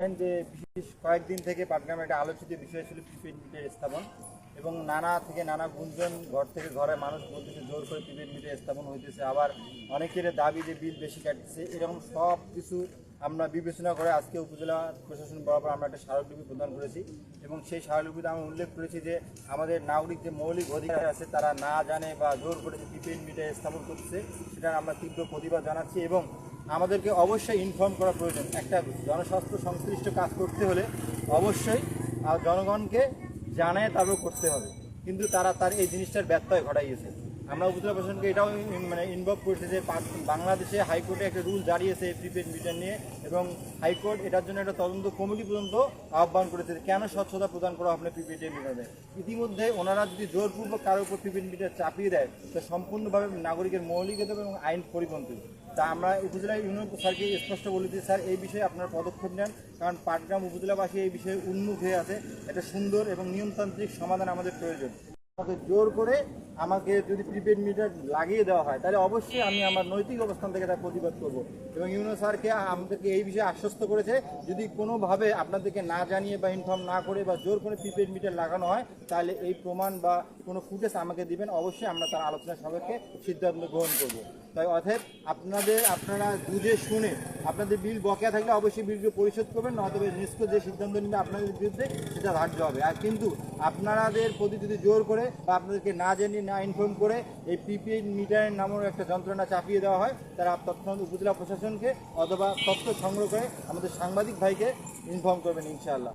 যে বিশেষ কয়েকদিন থেকে পাটগ্রামে একটা আলোচিত বিষয় ছিল প্রিপেড মিটার স্থাপন এবং নানা থেকে নানা গুঞ্জন ঘর থেকে ঘরে মানুষ বলতেছে, জোর করে প্রিপেড মিটার স্থাপন হইতেছে। আবার অনেকের দাবি যে বিল বেশি কাটতেছে। এরকম সব কিছু আমরা বিবেচনা করে আজকে উপজেলা প্রশাসন বরাবর আমরা একটা স্মারকলিপি প্রদান করেছি এবং সেই স্মারকলিপিতে আমি উল্লেখ করেছি যে আমাদের নাগরিক যে মৌলিক অধিকার আছে তারা না জানে বা জোর করে যে প্রিপেড মিটার স্থাপন করছে সেটার আমরা তীব্র প্রতিবাদ জানাচ্ছি এবং আমাদেরকে অবশ্যই ইনফর্ম করা প্রয়োজন। একটা জনস্বাস্থ্য সংশ্লিষ্ট কাজ করতে হলে অবশ্যই জনগণকে জানায় তারপর করতে হবে। কিন্তু তারা তার এই জিনিসটার ব্যত্যয় ঘটাইয়েছে। আমরা উপজেলা প্রশাসনকে এটাও মানে ইনভলভ করেছে যে বাংলাদেশে হাইকোর্টে একটা রুল জারিয়েছে প্রিপেড মিটার নিয়ে এবং হাইকোর্ট এটার জন্য একটা তদন্ত কমিটি পর্যন্ত আহ্বান করেছে কেন স্বচ্ছতা প্রদান করা হবে প্রিপেড মিটারে ইতিমধ্যে ওনারা যদি জোরপূর্বক কারোর উপর প্রিপেড মিটার চাপিয়ে দেয়, তো সম্পূর্ণভাবে নাগরিকের মৌলিক এবং আইন পরিপন্থী। তা আমরা উপজেলা ইউনিয়ন স্যারকে স্পষ্ট বলেছি স্যার, এই বিষয়ে আপনার পদক্ষেপ নেন। কারণ পাটগ্রাম উপজেলাবাসী এই বিষয়ে উন্মুখ হয়ে আছে। এটা সুন্দর এবং নিয়মতান্ত্রিক সমাধান আমাদের প্রয়োজন। আমাকে জোর করে আমাকে যদি প্রিপেড মিটার লাগিয়ে দেওয়া হয়, তাহলে অবশ্যই আমি আমার নৈতিক অবস্থান থেকে তার প্রতিবাদ করব। এবং ইউনো স্যারকে আমাদেরকে এই বিষয়ে আশ্বস্ত করেছে, যদি কোনোভাবে আপনাদেরকে না জানিয়ে বা ইনফর্ম না করে বা জোর করে প্রিপেড মিটার লাগানো হয়, তাহলে এই প্রমাণ বা কোনো ফুটেজ আমাকে দিবেন। অবশ্যই আমরা তার আলোচনা সাপেক্ষে সিদ্ধান্ত গ্রহণ করব। তাই অতএব আপনাদের, আপনারা বুঝে শুনে আপনাদের বিল বকেয়া থাকলে অবশ্যই বিলগুলো পরিশোধ করবেন, নয়তো নিষ্ক যে সিদ্ধান্ত নিবে আপনাদের বিরুদ্ধে, সেটা ধার্য হবে। আর কিন্তু আপনাদের প্রতি যদি জোর করে বা আপনাদেরকে না জেনে, না ইনফর্ম করে এই পিপিএ মিটারের নামের একটা যন্ত্রণা চাপিয়ে দেওয়া হয়, তারা তৎক্ষণাৎ উপজেলা প্রশাসনকে অথবা তথ্য সংগ্রহ করে আমাদের সাংবাদিক ভাইকে ইনফর্ম করবেন ইনশাআল্লাহ।